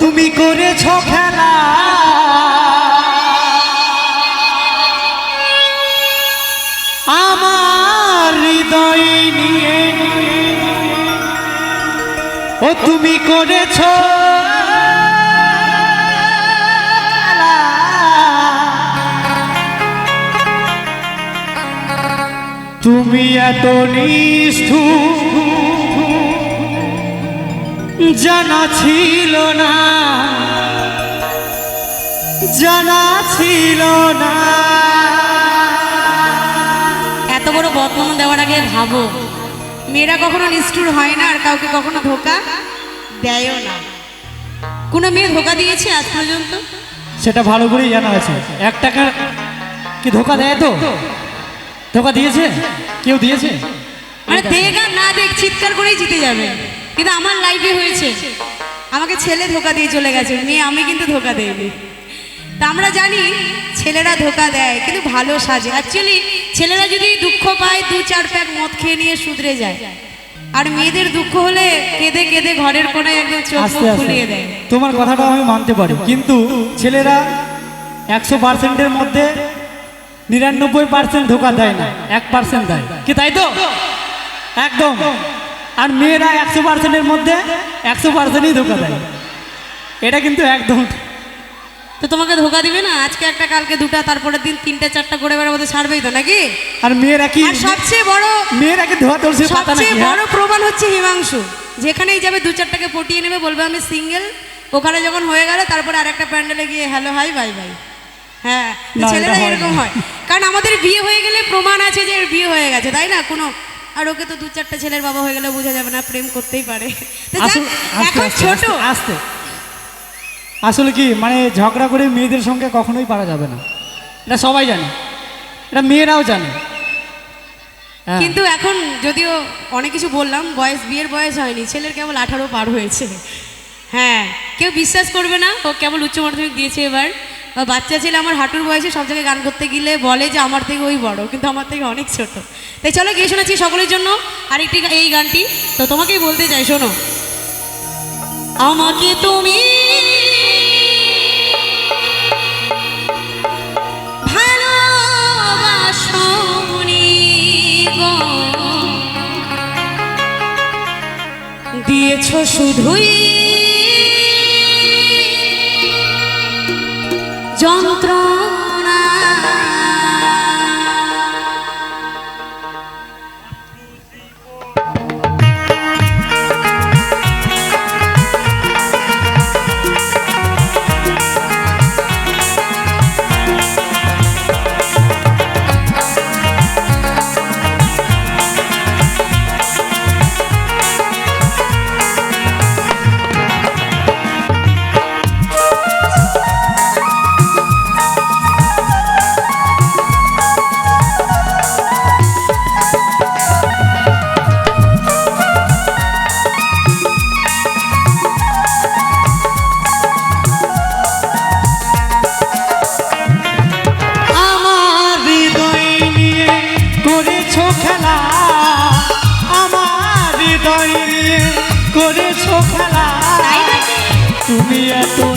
তুমি করেছ খেলা। আমার হৃদয় নিয়ে ও তুমি করেছ। তুমি এত নিষ্ঠুর। জানা ছিল না। জানা ছিল না। এত বড় বদনাম দেওয়ার আগে ভাবো মেয়েরা কখনো নিষ্ঠুর হয় না আর কাউকে কখনো ধোকা দেয়ও না। কোনো মেয়ে ধোকা দিয়েছে আজ পর্যন্ত? সেটা ভালো করেই জানা আছে। এক টাকা কি ধোকা দেয় তো? ধোকা দিয়েছে? কেউ দিয়েছে? মানে দেখ আর না দেখ চিৎকার করেই জিতে যাবে। কিন্তু আমার লাইফে হয়েছে। আমাকে ছেলে ধোকা দিয়ে চলে গেছে মেয়ে আমি কিন্তু ধোকা দেইনি। তা আমরা জানি ছেলেরা ধোকা দেয় কিন্তু ভালো সাজে। অ্যাকচুয়ালি ছেলেরা যদি দুঃখ পায় দু চার প্যাক মদ খেয়ে নিয়ে শুধরে যায়। আর মেয়েদের দুঃখ হলে কেঁদে কেঁদে ঘরের কোণে একদম চোখ ফুলিয়ে দেয়। তোমার কথাটা আমি মানতে পারি কিন্তু ছেলেরা একশো পার্সেন্টের মধ্যে নিরানব্বই পার্সেন্ট ধোকা দেয় না এক পার্সেন্ট দেয়। কি তাই তো? একদম। আর মেয়েরা একশো পার্সেন্টের মধ্যে একশো পার্সেন্টই ধোকা দেয়। এটা কিন্তু একদম তো তোমাকে ধোকা দিবে না? আজকে একটা কালকে দুটা তারপরের দিন তিনটা চারটা করে বেড়াবো তো ছাড়বেই তো নাকি? আর মেয়েরা কি সবচেয়ে বড় মেয়েরা কি ধোয়া পাতা সবচেয়ে হ্যাঁ? বড় প্রমাণ হচ্ছে হিমাংশু। যেখানেই যাবে দু চারটাকে পটিয়ে নেবে বলবে আমি সিঙ্গেল ওখানে যখন হয়ে গেল তারপরে আরেকটা প্যান্ডেলে গিয়ে হ্যালো হাই বাই বাই হ্যাঁ ছেলেরা এরকম হয়। কারণ আমাদের বিয়ে হয়ে গেলে প্রমাণ আছে যে এর বিয়ে হয়ে গেছে তাই না? কোনো আর ওকে তো দু চারটা ছেলের বাবা হয়ে গেলে বোঝা যাবে না প্রেম করতেই পারে। এখন ছোট। আস্তে, আসলে কি মানে ঝগড়া করে মেয়েদের সঙ্গে কখনোই পারা যাবে না। এটা সবাই জানে। এটা মেয়েরাও জানে। হ্যাঁ। কিন্তু এখন যদিও অনেক কিছু বললাম বয়স বিয়ের বয়স হয়নি ছেলের কেবল আঠারো পার হয়েছে। হ্যাঁ কেউ বিশ্বাস করবে না ও কেবল উচ্চ মাধ্যমিক দিয়েছে এবার। বাচ্চা ছেলে আমার হাঁটুর বয়সে সব জায়গায় গান করতে গেলে বলে যে আমার থেকে ওই বড়, কিন্তু আমার থেকে অনেক ছোট। তাই চলো গিয়ে শোনাচ্ছি সকলের জন্য আরেকটি এই গানটি। তো তোমাকেই বলতে চাই, শোনো। আমাকে তুমি দিয়েছ শুধুই যন্ত্রণা তুমি এত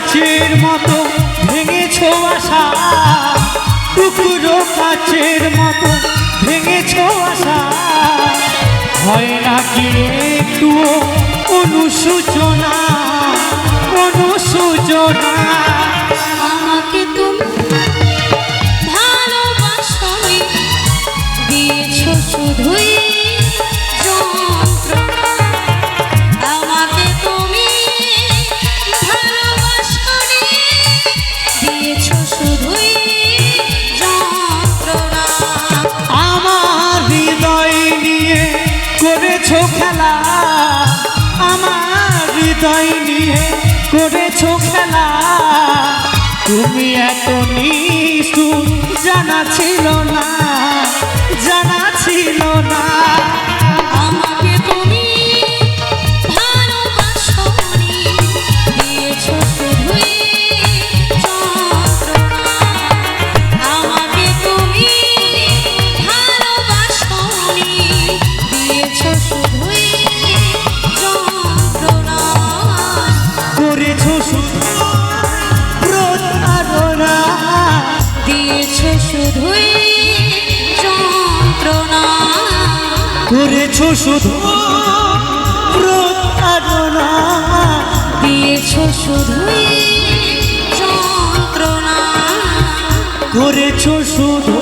কাচের মতো ভেঙেছো আশা টুকরো কাচের মতো ভেঙেছো আশা। হয় নাকি একটু অনুসূচনা অনুসূচনা? আমাকে তুমি শুধুই হৃদয় নিয়ে করেছ খেলা। তুমি এত জানা ছিল না জানা ছিল করেছ শুধু প্রতারণা দিয়েছ শুধুই যন্ত্রণা। করেছ শুধু প্রতারণা। দিয়েছ শুধুই যন্ত্রণা। করেছ শুধু